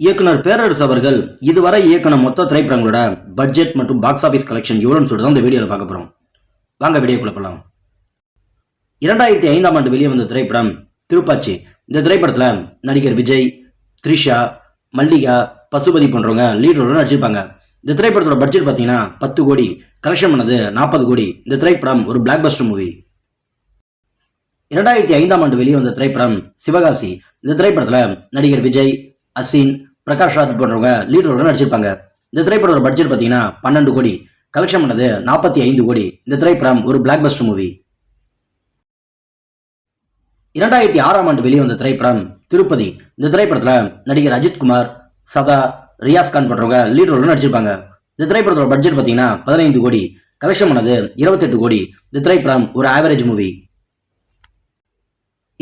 இயக்குனர் பேரரசு அவர்கள் இதுவரை இயக்குன மொத்த திரைப்படங்களோட பட்ஜெட் மற்றும் பாக்ஸ் ஆஃபீஸ் கலெக்ஷன் எவ்வளோன்னு சொல்லிட்டு தான் இந்த வீடியோவில் பார்க்க போகிறோம் வாங்க வீடியோக்குள்ள போகலாம் இரண்டாயிரத்தி ஐந்தாம் ஆண்டு வெளியே வந்த திரைப்படம் திருப்பாச்சி. இந்த திரைப்படத்தில் நடிகர் விஜய் த்ரிஷா மல்லிகா பசுபதி போன்றவங்க லீட் ரோல நடிச்சிருப்பாங்க. இந்த திரைப்படத்தோட பட்ஜெட் பார்த்தீங்கன்னா பத்து கோடி. கலெக்ஷன் பண்ணது நாற்பது கோடி. இந்த திரைப்படம் ஒரு பிளாக் பஸ்டர் மூவி இரண்டாயிரத்தி ஐந்தாம் ஆண்டு வெளியே வந்த திரைப்படம் சிவகாசி. இந்த திரைப்படத்தில் நடிகர் விஜய் அசின் பிரகாஷ் ராஜ் போன்றவங்க லீட் நடிச்சிருப்பாங்க. இந்த திரைப்படோட பட்ஜெட் பார்த்தீங்கன்னா பன்னெண்டு கோடி. கலெக்ஷன் பண்ணது நாற்பத்தி ஐந்து கோடி. இந்த திரைப்படம் ஒரு பிளாக் பஸ்டர் மூவி இரண்டாயிரத்தி ஆறாம் ஆண்டு வெளிவந்த திரைப்படம் திருப்பதி. இந்த திரைப்படத்தில் நடிகர் அஜித் குமார் சதா ரியாஸ் கான் போன்றவங்க லீட் ரோல நடிச்சிருப்பாங்க. இந்த திரைப்படத்தோட பட்ஜெட் பார்த்தீங்கன்னா பதினைந்து கோடி. கலெக்ஷன் பண்ணது இருபத்தெட்டு கோடி. இந்த திரைப்படம் ஒரு ஆவரேஜ் மூவி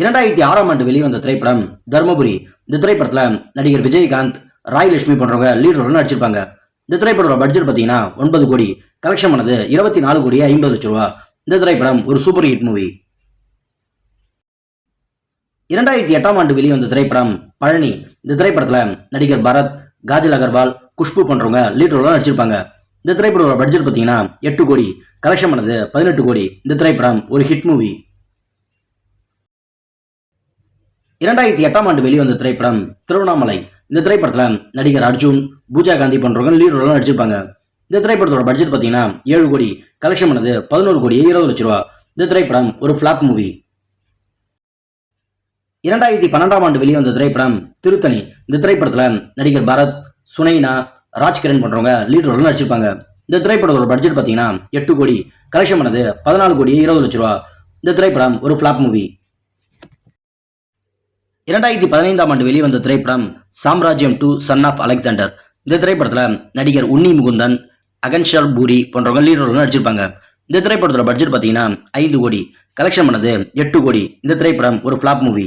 இரண்டாயிரத்தி ஆறாம் ஆண்டு வெளிவந்த திரைப்படம் தர்மபுரி. இந்த திரைப்படத்துல நடிகர் விஜயகாந்த் ராய் லட்சுமி போன்றவங்க லீட் ரோல் நடிச்சிருப்பாங்க. இந்த திரைப்படத்தோட பட்ஜெட் பார்த்தீங்கன்னா ஒன்பது கோடி. கலெக்ஷன் பண்ணது இருபத்தி நாலு கோடி ஐம்பது லட்சம் ரூபா. இந்த திரைப்படம் ஒரு சூப்பர் ஹிட் மூவி இரண்டாயிரத்தி எட்டாம் ஆண்டு வெளிவந்த திரைப்படம் பழனி. இந்த திரைப்படத்துல நடிகர் பரத் காஜல் அகர்வால் குஷ்பு போன்றவங்க லீட் ரோல நடிச்சிருப்பாங்க. இந்த திரைப்படத்தோட பட்ஜெட் பார்த்தீங்கன்னா எட்டு கோடி. கலெக்ஷன் பண்ணது பதினெட்டு கோடி. இந்த திரைப்படம் ஒரு ஹிட் மூவி இரண்டாயிரத்தி எட்டாம் ஆண்டு வெளிவந்த திரைப்படம் திருவண்ணாமலை. இந்த திரைப்படத்துல நடிகர் அர்ஜுன் பூஜா காந்தி போன்றவங்க லீட் ரோல நடிச்சிருப்பாங்க. இந்த திரைப்படத்தோட பட்ஜெட் பார்த்தீங்கன்னா ஏழு கோடி கலெக்ஷன் பண்ணது பதினோரு கோடி இருபது லட்ச ரூபா. இந்த திரைப்படம் ஒரு ஃபிளாப் மூவி இரண்டாயிரத்தி பன்னெண்டாம் ஆண்டு வெளிவந்த திரைப்படம் திருத்தணி. இந்த திரைப்படத்துல நடிகர் பரத் சுனைனா ராஜ்கிரண் போன்றவங்க லீட் ரோல் நடிச்சிருப்பாங்க. இந்த திரைப்படத்தோட பட்ஜெட் பார்த்தீங்கன்னா எட்டு கோடி கலெக்ஷன் பண்ணது பதினாலு கோடி இருபது லட்ச ரூபா. இந்த திரைப்படம் ஒரு ஃபிளாப் மூவி இரண்டாயிரத்தி பதினைந்தாம் ஆண்டு வெளிவந்த திரைப்படம் சாம்ராஜ்யம் டூ சன் ஆஃப் அலெக்சாண்டர் இந்த திரைப்படத்தில் நடிகர் உன்னி முகுந்தன் அகன்ஷர் பூரி போன்றவங்க லீட் ரோல் நடிச்சிருப்பாங்க. இந்த திரைப்படத்தோட பட்ஜெட் பார்த்தீங்கன்னா ஐந்து கோடி. கலெக்ஷன் பண்ணது எட்டு கோடி. இந்த திரைப்படம் ஒரு ஃபிளாப் மூவி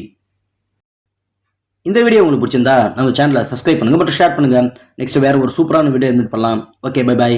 இந்த வீடியோ உங்களுக்கு பிடிச்சிருந்தா நம்ம சேனலை சப்ஸ்கிரைப் பண்ணுங்க மற்றும் ஷேர் பண்ணுங்க. நெக்ஸ்ட் வேற ஒரு சூப்பரான வீடியோ மீட் பண்ணலாம். Okay bye bye